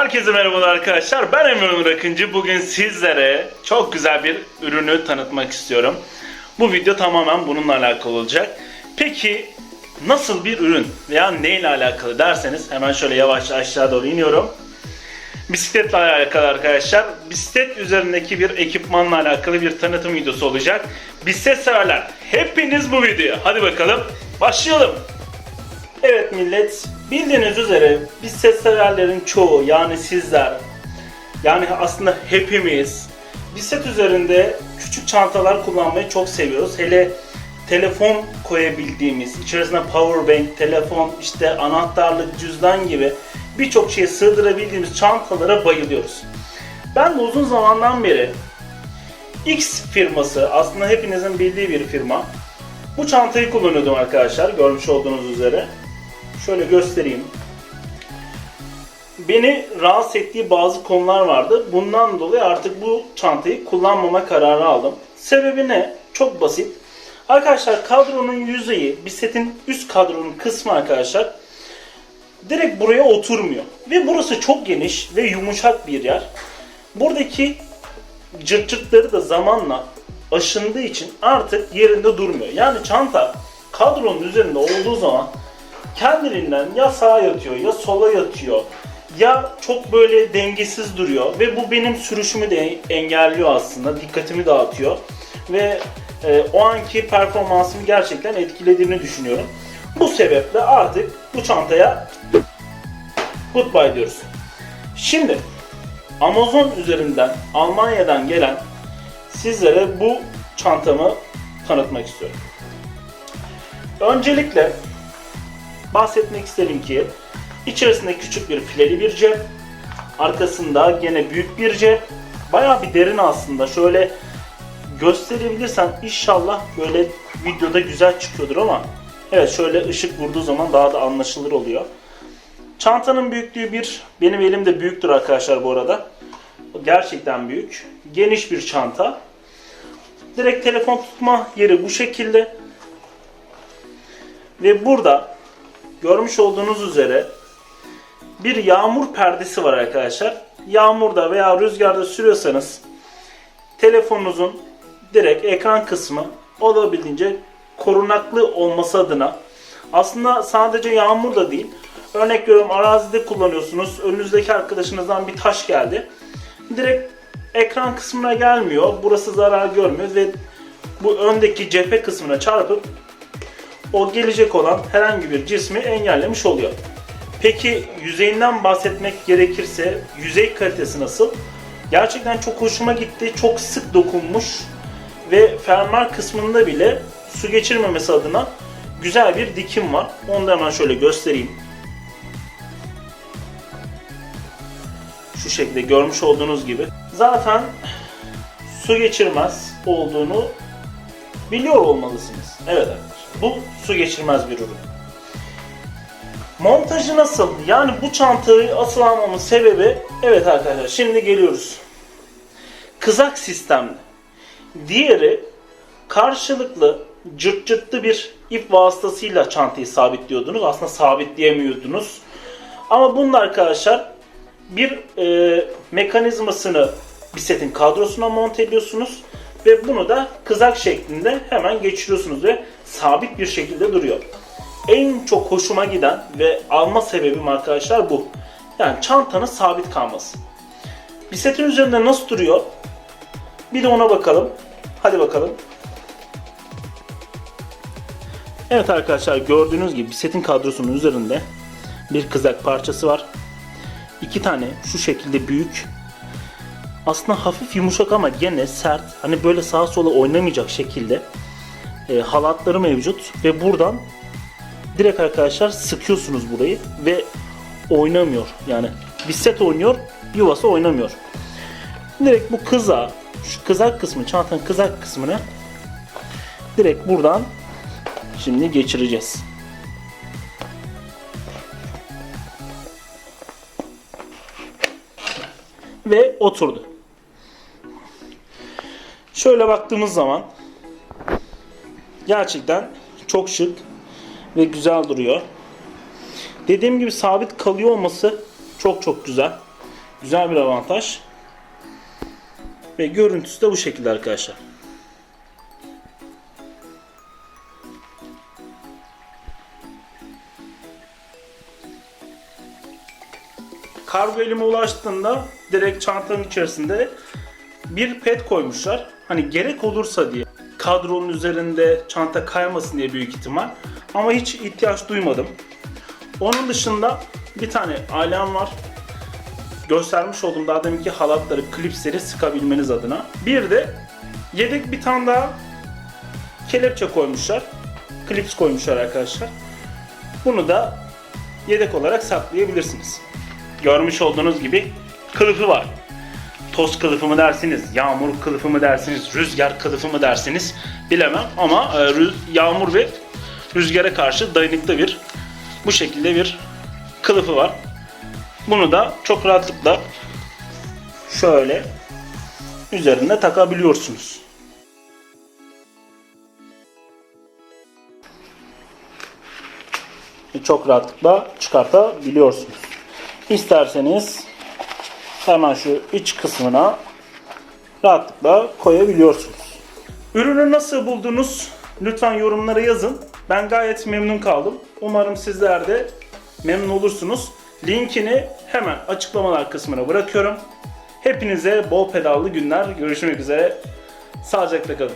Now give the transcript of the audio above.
Herkese merhabalar arkadaşlar. Ben Emre Onur Akıncı. Bugün sizlere çok güzel bir ürünü tanıtmak istiyorum. Bu video tamamen bununla alakalı olacak. Peki nasıl bir ürün veya neyle alakalı derseniz hemen şöyle yavaş aşağı doğru iniyorum. Bisikletle alakalı arkadaşlar. Bisiklet üzerindeki bir ekipmanla alakalı bir tanıtım videosu olacak. Bisiklet severler hepiniz bu videoya. Hadi bakalım başlayalım. Evet millet, bildiğiniz üzere bisiklet severlerin çoğu yani sizler, yani aslında hepimiz bisiklet üzerinde küçük çantalar kullanmayı çok seviyoruz. Hele telefon koyabildiğimiz, içerisine power bank, telefon, işte anahtarlık, cüzdan gibi birçok şeyi sığdırabildiğimiz çantalara bayılıyoruz. Ben de uzun zamandan beri X firması, aslında hepinizin bildiği bir firma, bu çantayı kullanıyordum arkadaşlar görmüş olduğunuz üzere. Şöyle göstereyim. Beni rahatsız ettiği bazı konular vardı. Bundan dolayı artık bu çantayı kullanmama kararı aldım. Sebebi ne? Çok basit. Arkadaşlar kadronun yüzeyi, bisikletin üst kadronun kısmı arkadaşlar direkt buraya oturmuyor. Ve burası çok geniş ve yumuşak bir yer. Buradaki cırt cırtları da zamanla aşındığı için artık yerinde durmuyor. Yani çanta kadronun üzerinde olduğu zaman kendiliğinden ya sağa yatıyor ya sola yatıyor ya çok böyle dengesiz duruyor ve bu benim sürüşümü de engelliyor aslında dikkatimi dağıtıyor ve e, o anki performansımı gerçekten etkilediğini düşünüyorum. Bu sebeple artık bu çantaya goodbye diyoruz. Şimdi Amazon üzerinden Almanya'dan gelen sizlere bu çantamı tanıtmak istiyorum. Öncelikle bahsetmek isterim ki içerisinde küçük bir fileli bir cep, arkasında gene büyük bir cep, bayağı bir derin aslında. Şöyle gösterebilirsem inşallah böyle videoda güzel çıkıyordur ama evet şöyle ışık vurduğu zaman daha da anlaşılır oluyor. Çantanın büyüklüğü bir, benim elimde büyüktür arkadaşlar bu arada. Gerçekten büyük. Geniş bir çanta. Direkt telefon tutma yeri bu şekilde. Ve burada görmüş olduğunuz üzere bir yağmur perdesi var arkadaşlar. Yağmurda veya rüzgarda sürüyorsanız telefonunuzun direkt ekran kısmı olabildiğince korunaklı olması adına aslında sadece yağmur da değil örnek veriyorum arazide kullanıyorsunuz önünüzdeki arkadaşınızdan bir taş geldi direkt ekran kısmına gelmiyor burası zarar görmüyor ve bu öndeki cephe kısmına çarpıp o gelecek olan herhangi bir cismi engellemiş oluyor. Peki yüzeyinden bahsetmek gerekirse yüzey kalitesi nasıl? Gerçekten çok hoşuma gitti. Çok sık dokunmuş ve fermuar kısmında bile su geçirmemesi adına güzel bir dikim var. Onu da hemen şöyle göstereyim. Şu şekilde görmüş olduğunuz gibi. Zaten su geçirmez olduğunu biliyor olmalısınız. Evet. Bu su geçirmez bir ürün. Montajı nasıl? Yani bu çantayı asıl almamın sebebi evet arkadaşlar şimdi geliyoruz. Kızak sistemli. Diğeri karşılıklı cırt cırtlı bir ip vasıtasıyla çantayı sabitliyordunuz. Aslında sabitleyemiyordunuz. Ama bunun arkadaşlar bir e, mekanizmasını bisikletin kadrosuna monte ediyorsunuz ve bunu da kızak şeklinde hemen geçiriyorsunuz ve sabit bir şekilde duruyor. En çok hoşuma giden ve alma sebebim arkadaşlar bu. Yani çantanın sabit kalması. Bisikletin üzerinde nasıl duruyor? Bir de ona bakalım. Hadi bakalım. Evet arkadaşlar gördüğünüz gibi bisikletin kadrosunun üzerinde bir kızak parçası var. İki tane şu şekilde büyük aslında hafif yumuşak ama gene sert. Hani böyle sağa sola oynamayacak şekilde e, halatları mevcut ve buradan direkt arkadaşlar sıkıyorsunuz burayı ve oynamıyor. Yani bisiklet oynuyor, yuvası oynamıyor. Direkt bu kıza, şu kızak kısmı, çantanın kızak kısmını direkt buradan şimdi geçireceğiz. Ve oturdu. Şöyle baktığımız zaman gerçekten çok şık ve güzel duruyor. Dediğim gibi sabit kalıyor olması çok çok güzel. Güzel bir avantaj. Ve görüntüsü de bu şekilde arkadaşlar. Kargo elime ulaştığında direkt çantanın içerisinde bir pet koymuşlar. Hani gerek olursa diye. Kadronun üzerinde çanta kaymasın diye büyük ihtimal. Ama hiç ihtiyaç duymadım. Onun dışında bir tane alem var. Göstermiş olduğum daha deminki halatları, klipsleri sıkabilmeniz adına. Bir de yedek bir tane daha kelepçe koymuşlar. Klips koymuşlar arkadaşlar. Bunu da yedek olarak saklayabilirsiniz. Görmüş olduğunuz gibi kılıfı var. Toz kılıfı mı dersiniz, yağmur kılıfı mı dersiniz, rüzgar kılıfı mı dersiniz bilemem ama e, yağmur ve rüzgara karşı dayanıklı bir bu şekilde bir kılıfı var. Bunu da çok rahatlıkla şöyle üzerinde takabiliyorsunuz. Çok rahatlıkla çıkartabiliyorsunuz. İsterseniz hemen şu iç kısmına rahatlıkla koyabiliyorsunuz. Ürünü nasıl buldunuz? Lütfen yorumlara yazın. Ben gayet memnun kaldım. Umarım sizler de memnun olursunuz. Linkini hemen açıklamalar kısmına bırakıyorum. Hepinize bol pedallı günler. Görüşmek üzere. Sağlıcakla kalın.